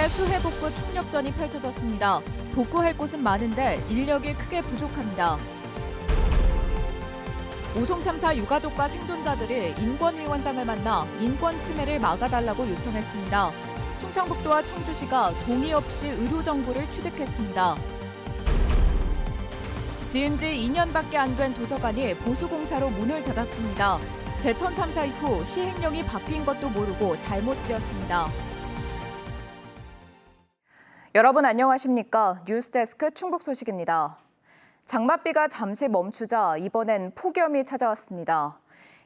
인권위의 수해 복구 총력전이 펼쳐졌습니다. 복구할 곳은 많은데 인력이 크게 부족합니다. 오송 참사 유가족과 생존자들이 인권위원장을 만나 인권 침해를 막아달라고 요청했습니다. 충청북도와 청주시가 동의 없이 의료 정보를 취득했습니다. 지은 지 2년밖에 안 된 도서관이 보수공사로 문을 닫았습니다. 제천 참사 이후 시행령이 바뀐 것도 모르고 잘못 지었습니다. 여러분 안녕하십니까? 뉴스데스크 충북 소식입니다. 장맛비가 잠시 멈추자 이번엔 폭염이 찾아왔습니다.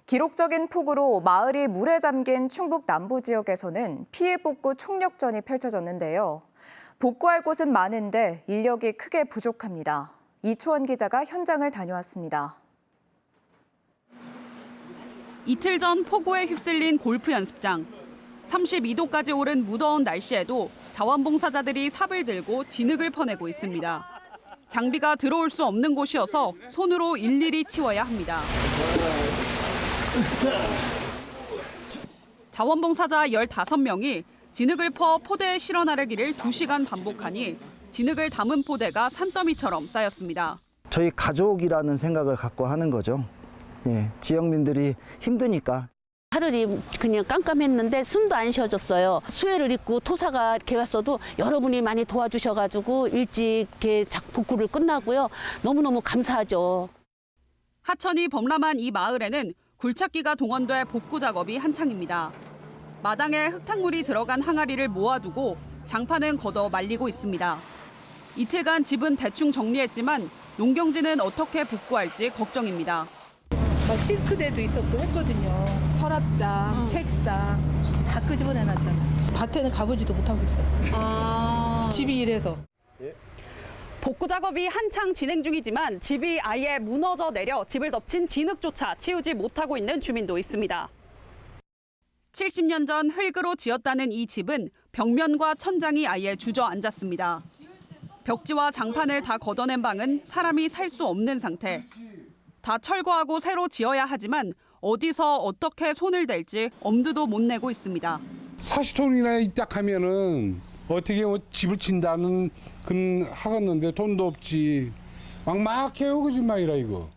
기록적인 폭우로 마을이 물에 잠긴 충북 남부 지역에서는 피해 복구 총력전이 펼쳐졌는데요. 복구할 곳은 많은데 인력이 크게 부족합니다. 이초원 기자가 현장을 다녀왔습니다. 이틀 전 폭우에 휩쓸린 골프 연습장. 32도까지 오른 무더운 날씨에도 자원봉사자들이 삽을 들고 진흙을 퍼내고 있습니다. 장비가 들어올 수 없는 곳이어서 손으로 일일이 치워야 합니다. 자원봉사자 15명이 진흙을 퍼 포대에 실어 나르기를 2시간 반복하니 진흙을 담은 포대가 산더미처럼 쌓였습니다. 저희 가족이라는 생각을 갖고 하는 거죠. 예, 지역민들이 힘드니까 하늘이 그냥 깜깜했는데 숨도 안 쉬어졌어요. 수해를 입고 토사가 이렇게 왔어도 여러분이 많이 도와주셔가지고 일찍 복구를 끝나고요. 너무너무 감사하죠. 하천이 범람한 이 마을에는 굴착기가 동원돼 복구 작업이 한창입니다. 마당에 흙탕물이 들어간 항아리를 모아두고 장판은 걷어 말리고 있습니다. 이틀간 집은 대충 정리했지만 농경지는 어떻게 복구할지 걱정입니다. 막 싱크대도 있었고 했거든요. 서랍장, 책상 다 끄집어내놨잖아. 밭에는 가보지도 못하고 있어요. 집이 이래서. 복구 작업이 한창 진행 중이지만 집이 아예 무너져 내려 집을 덮친 진흙조차 치우지 못하고 있는 주민도 있습니다. 70년 전 흙으로 지었다는 이 집은 벽면과 천장이 아예 주저앉았습니다. 벽지와 장판을 다 걷어낸 방은 사람이 살 수 없는 상태. 다 철거하고 새로 지어야 하지만 어디서 어떻게 손을 댈지 엄두도 못 내고 있습니다. 40톤이나 있다 하면은 어떻게 뭐 집을 친다는 그런 하겠는데 돈도 없지. 막막해요 그 집만이라 이거.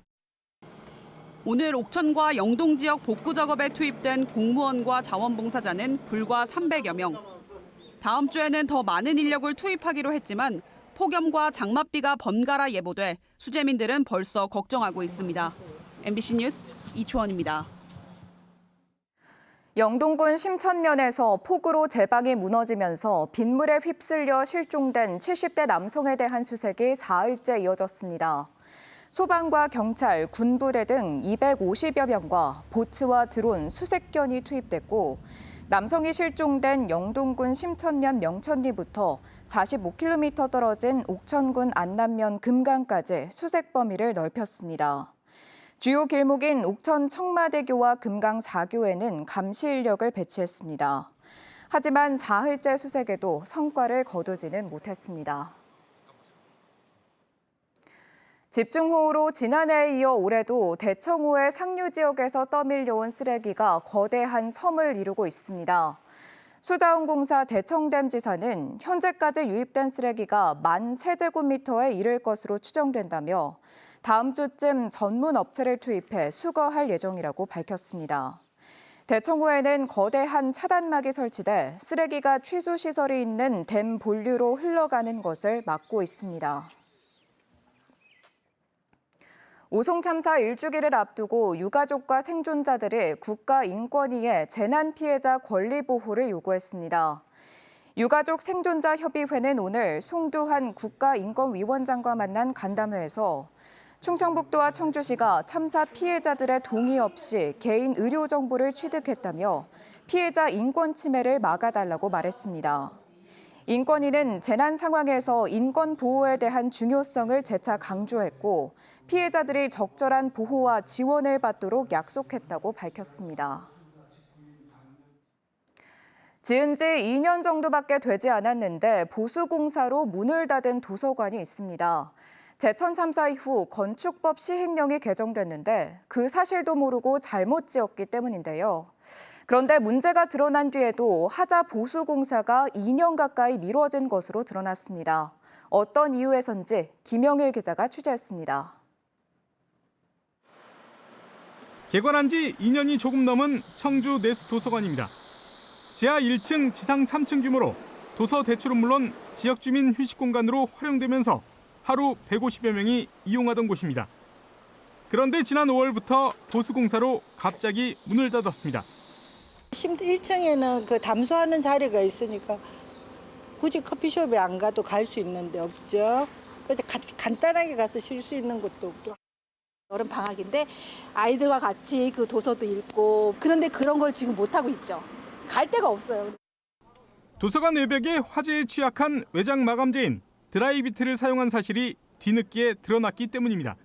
오늘 옥천과 영동 지역 복구 작업에 투입된 공무원과 자원봉사자는 불과 300여 명. 다음 주에는 더 많은 인력을 투입하기로 했지만 폭염과 장맛비가 번갈아 예보돼 수재민들은 벌써 걱정하고 있습니다. MBC 뉴스 이초원입니다. 영동군 심천면에서 폭우로 제방이 무너지면서 빗물에 휩쓸려 실종된 70대 남성에 대한 수색이 사흘째 이어졌습니다. 소방과 경찰, 군부대 등 250여 명과 보트와 드론, 수색견이 투입됐고 남성이 실종된 영동군 심천면 명천리부터 45km 떨어진 옥천군 안남면 금강까지 수색 범위를 넓혔습니다. 주요 길목인 옥천 청마대교와 금강 4교에는 감시 인력을 배치했습니다. 하지만 사흘째 수색에도 성과를 거두지는 못했습니다. 집중호우로 지난해에 이어 올해도 대청호의 상류 지역에서 떠밀려온 쓰레기가 거대한 섬을 이루고 있습니다. 수자원공사 대청댐 지사는 현재까지 유입된 쓰레기가 만 세제곱미터에 이를 것으로 추정된다며 다음 주쯤 전문 업체를 투입해 수거할 예정이라고 밝혔습니다. 대청호에는 거대한 차단막이 설치돼 쓰레기가 취수 시설이 있는 댐 본류로 흘러가는 것을 막고 있습니다. 오송 참사 1주기를 앞두고 유가족과 생존자들이 국가인권위에 재난 피해자 권리 보호를 요구했습니다. 유가족 생존자 협의회는 오늘 송두한 국가인권위원장과 만난 간담회에서 충청북도와 청주시가 참사 피해자들의 동의 없이 개인 의료 정보를 취득했다며 피해자 인권 침해를 막아달라고 말했습니다. 인권위는 재난 상황에서 인권 보호에 대한 중요성을 재차 강조했고 피해자들이 적절한 보호와 지원을 받도록 약속했다고 밝혔습니다. 지은 지 2년 정도밖에 되지 않았는데 보수공사로 문을 닫은 도서관이 있습니다. 제천 참사 이후 건축법 시행령이 개정됐는데 그 사실도 모르고 잘못 지었기 때문인데요. 그런데 문제가 드러난 뒤에도 하자 보수 공사가 2년 가까이 미뤄진 것으로 드러났습니다. 어떤 이유에선지 김영일 기자가 취재했습니다. 개관한 지 2년이 조금 넘은 청주 내수 도서관입니다. 지하 1층, 지상 3층 규모로 도서 대출은 물론 지역 주민 휴식 공간으로 활용되면서 하루 150여 명이 이용하던 곳입니다. 그런데 지난 5월부터 보수공사로 갑자기 문을 닫았습니다. 1층에는 그 담소하는 자리가 있으니까 굳이 커피숍에 안 가도 갈 수 있는데 없죠. 그래서 같이 간단하게 가서 쉴 수 있는 곳도 없고. 여름 방학인데 아이들과 같이 그 도서도 읽고 그런데 그런 걸 지금 못 하고 있죠. 갈 데가 없어요. 도서관 외벽에 화재에 취약한 외장 마감재인 드라이비트를 사용한 사실이 뒤늦게 드러났기 때문입니다.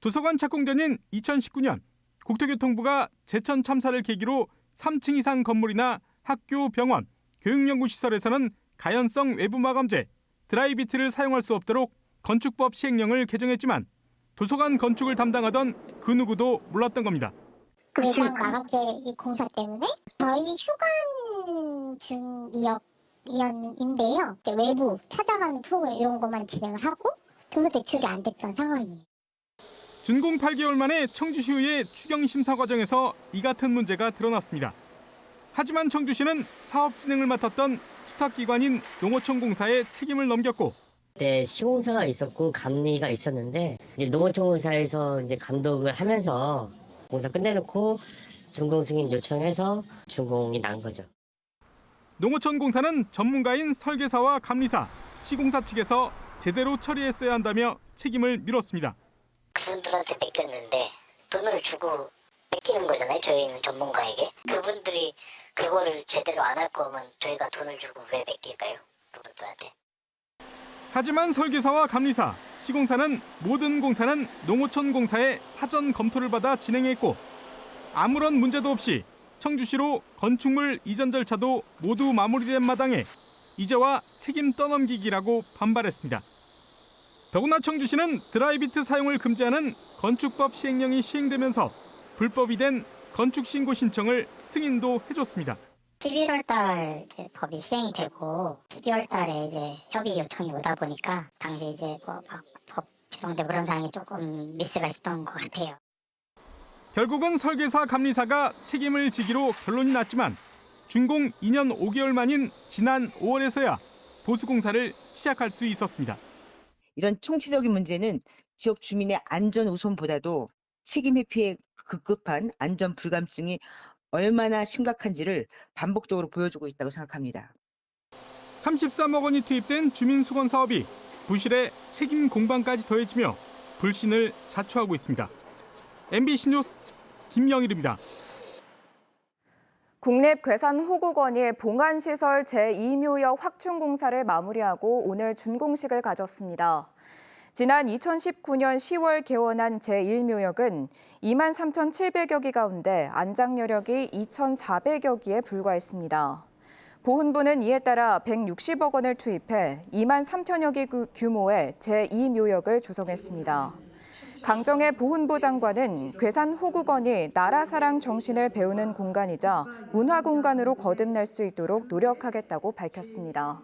도서관 착공 전인 2019년 국토교통부가 제천 참사를 계기로 3층 이상 건물이나 학교, 병원, 교육연구시설에서는 가연성 외부 마감재 드라이비트를 사용할 수 없도록 건축법 시행령을 개정했지만 도서관 건축을 담당하던 그 누구도 몰랐던 겁니다. 외장 마감재 이 공사 때문에 저희 휴관 중이었는데요. 외부 찾아가는 프로그램 이런 것만 진행을 하고 도서 대출이 안 됐던 상황이에요. 준공 8개월 만에 청주시의회 추경 심사 과정에서 이 같은 문제가 드러났습니다. 하지만 청주시는 사업 진행을 맡았던 수탁기관인 농어촌 공사에 책임을 넘겼고 그때 시공사가 있었고 감리가 있었는데 이제 농어촌공사에서 이제 감독을 하면서 공사 끝내놓고 준공 승인 요청해서 준공이 난 거죠. 농어촌 공사는 전문가인 설계사와 감리사, 시공사 측에서 제대로 처리했어야 한다며 책임을 밀었습니다. 그분들한테 뺏겼는데 돈을 주고 뺏기는 거잖아요. 저희는 전문가에게. 그분들이 그거를 제대로 안 할 거면 저희가 돈을 주고 왜 뺏길까요? 그분들한테. 하지만 설계사와 감리사, 시공사는 모든 공사는 농어촌 공사의 사전 검토를 받아 진행했고 아무런 문제도 없이 청주시로 건축물 이전 절차도 모두 마무리된 마당에 이제와 책임 떠넘기기라고 반발했습니다. 더구나 청주시는 드라이비트 사용을 금지하는 건축법 시행령이 시행되면서 불법이 된 건축 신고 신청을 승인도 해줬습니다. 11월 달 이제 법이 시행이 되고 12월 달에 이제 협의 요청이 오다 보니까 당시 이제 뭐법 개정되고 그런 사항이 조금 미스가 있었던 것 같아요. 결국은 설계사 감리사가 책임을 지기로 결론이 났지만 준공 2년 5개월 만인 지난 5월에서야 보수공사를 시작할 수 있었습니다. 이런 총체적인 문제는 지역 주민의 안전 우선보다도 책임 회피에 급급한 안전 불감증이 얼마나 심각한지를 반복적으로 보여주고 있다고 생각합니다. 33억 원이 투입된 주민수건 사업이 부실의 책임 공방까지 더해지며 불신을 자초하고 있습니다. MBC 뉴스 김영일입니다. 국립 괴산 호국원이 봉안시설 제2묘역 확충 공사를 마무리하고 오늘 준공식을 가졌습니다. 지난 2019년 10월 개원한 제1묘역은 2만 3,700여 기 가운데 안장 여력이 2,400여 기에 불과했습니다. 보훈부는 이에 따라 160억 원을 투입해 2만 3천여 기 규모의 제2묘역을 조성했습니다. 강정의 보훈부 장관은 괴산 호국원이 나라 사랑 정신을 배우는 공간이자 문화 공간으로 거듭날 수 있도록 노력하겠다고 밝혔습니다.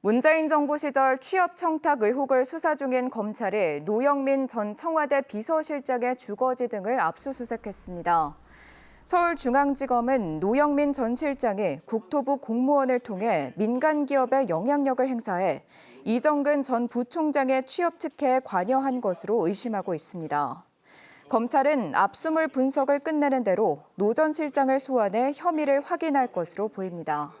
문재인 정부 시절 취업 청탁 의혹을 수사 중인 검찰이 노영민 전 청와대 비서실장의 주거지 등을 압수수색했습니다. 서울중앙지검은 노영민 전 실장이 국토부 공무원을 통해 민간 기업에 영향력을 행사해 이정근 전 부총장의 취업 특혜에 관여한 것으로 의심하고 있습니다. 검찰은 압수물 분석을 끝내는 대로 노 전 실장을 소환해 혐의를 확인할 것으로 보입니다.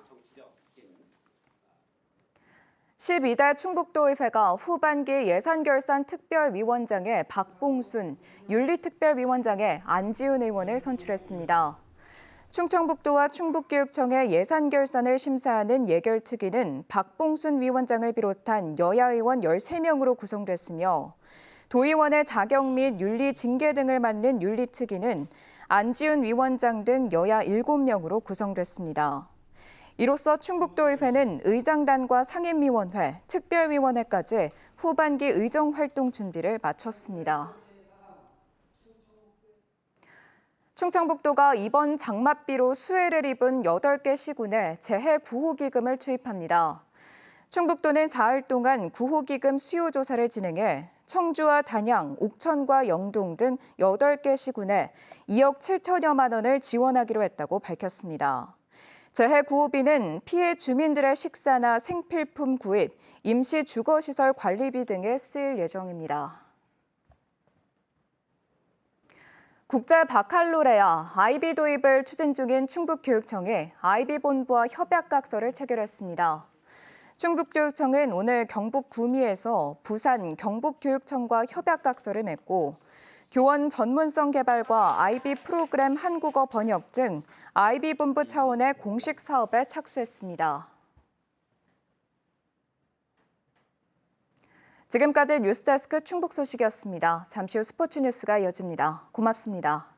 12대 충북도의회가 후반기 예산결산 특별위원장에 박봉순, 윤리특별위원장에 안지훈 의원을 선출했습니다. 충청북도와 충북교육청의 예산결산을 심사하는 예결특위는 박봉순 위원장을 비롯한 여야 의원 13명으로 구성됐으며 도의원의 자격 및 윤리 징계 등을 맡는 윤리특위는 안지훈 위원장 등 여야 7명으로 구성됐습니다. 이로써 충북도의회는 의장단과 상임위원회, 특별위원회까지 후반기 의정 활동 준비를 마쳤습니다. 충청북도가 이번 장맛비로 수해를 입은 8개 시군에 재해 구호기금을 투입합니다. 충북도는 사흘 동안 구호기금 수요 조사를 진행해 청주와 단양, 옥천과 영동 등 8개 시군에 2억 7천여만 원을 지원하기로 했다고 밝혔습니다. 재해 구호비는 피해 주민들의 식사나 생필품 구입, 임시 주거시설 관리비 등에 쓰일 예정입니다. 국제 바칼로레아 아이비 도입을 추진 중인 충북교육청이 아이비 본부와 협약각서를 체결했습니다. 충북교육청은 오늘 경북 구미에서 부산 경북교육청과 협약각서를 맺고 교원 전문성 개발과 아이비 프로그램 한국어 번역 등 아이비 본부 차원의 공식 사업에 착수했습니다. 지금까지 뉴스데스크 충북 소식이었습니다. 잠시 후 스포츠 뉴스가 이어집니다. 고맙습니다.